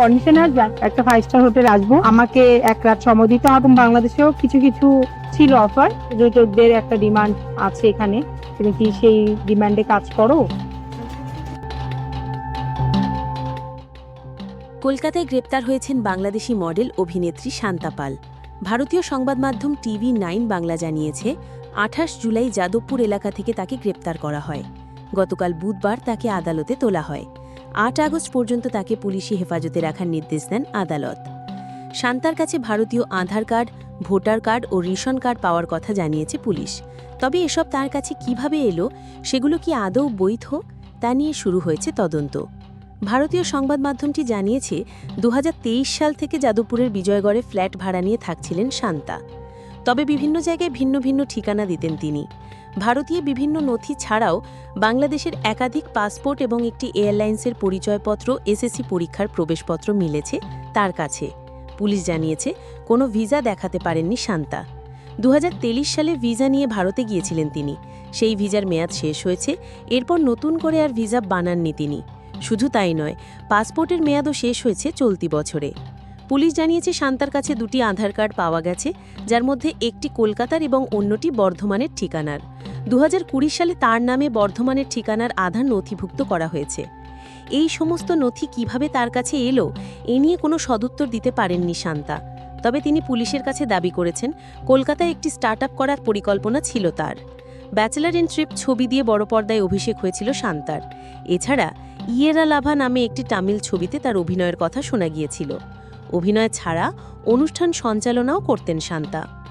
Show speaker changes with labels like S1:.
S1: Conditioner একটা five star hotel আসব। আমাকে এক রাত সময় দিতে হবে বাংলাদেশেও কিছু কিছু ছিল অফার যৌতুকদের একটা ডিমান্ড আছে এখানে। তুমি কি সেই ডিমান্ডে কাজ করো?
S2: কলকাতায় গ্রেপ্তার হয়েছেন বাংলাদেশি মডেল অভিনেত্রী শান্তা পাল। ভারতীয় সংবাদ মাধ্যম টিভি নাইন বাংলা জানিয়েছে, আঠাশ জুলাই যাদবপুর এলাকা থেকে তাকে গ্রেপ্তার করা হয়। গতকাল বুধবার তাকে আদালতে তোলা হয়। আট আগস্ট পর্যন্ত তাকে পুলিশি হেফাজতে রাখার নির্দেশ দেন আদালত। শান্তার কাছে ভারতীয় আধার কার্ড, ভোটার কার্ড ও রেশন কার্ড পাওয়ার কথা জানিয়েছে পুলিশ। তবে এসব তার কাছে কীভাবে এলো, সেগুলো কি আদৌ বৈধ? তা নিয়ে শুরু হয়েছে তদন্ত। ভারতীয় সংবাদ মাধ্যমটি জানিয়েছে দু হাজার তেইশ সাল থেকে যাদবপুরের বিজয়গড়ে ফ্ল্যাট ভাড়া নিয়ে থাকছিলেন শান্তা। তবে বিভিন্ন জায়গায় ভিন্ন ভিন্ন ঠিকানা দিতেন তিনি। ভারতীয় বিভিন্ন নথি ছাড়াও বাংলাদেশের একাধিক পাসপোর্ট এবং একটি এয়ারলাইন্সের পরিচয়পত্র, এসএসসি পরীক্ষার প্রবেশপত্র মিলেছে তার কাছে। পুলিশ জানিয়েছে, কোনো ভিসা দেখাতে পারেননি শান্তা। দু হাজার তেইশ সালে ভিসা নিয়ে ভারতে গিয়েছিলেন তিনি। সেই ভিসার মেয়াদ শেষ হয়েছে, এরপর নতুন করে আর ভিসা বানাননি তিনি। শুধু তাই নয়, পাসপোর্টের মেয়াদও শেষ হয়েছে চলতি বছরে। পুলিশ জানিয়েছে শান্তার কাছে দুটি আধার কার্ড পাওয়া গেছে, যার মধ্যে একটি কলকাতার এবং অন্যটি বর্ধমানের ঠিকানার। দু হাজার কুড়ি সালে তার নামে বর্ধমানের ঠিকানার আধার নথিভুক্ত করা হয়েছে। এই সমস্ত নথি কীভাবে তার কাছে এলো, এ নিয়ে কোনো সদুত্তর দিতে পারেননি শান্তা। তবে তিনি পুলিশের কাছে দাবি করেছেন, কলকাতায় একটি স্টার্ট করার পরিকল্পনা ছিল তার। ব্যাচেলার ইন ট্রিপ ছবি দিয়ে বড় পর্দায় অভিষেক হয়েছিল শান্তার। এছাড়া, ইয়েরা লাভা নামে একটি তামিল ছবিতে তার অভিনয়ের কথা শোনা গিয়েছিল। অভিনয় ছাড়া অনুষ্ঠান সঞ্চালনাও করতেন শান্তা।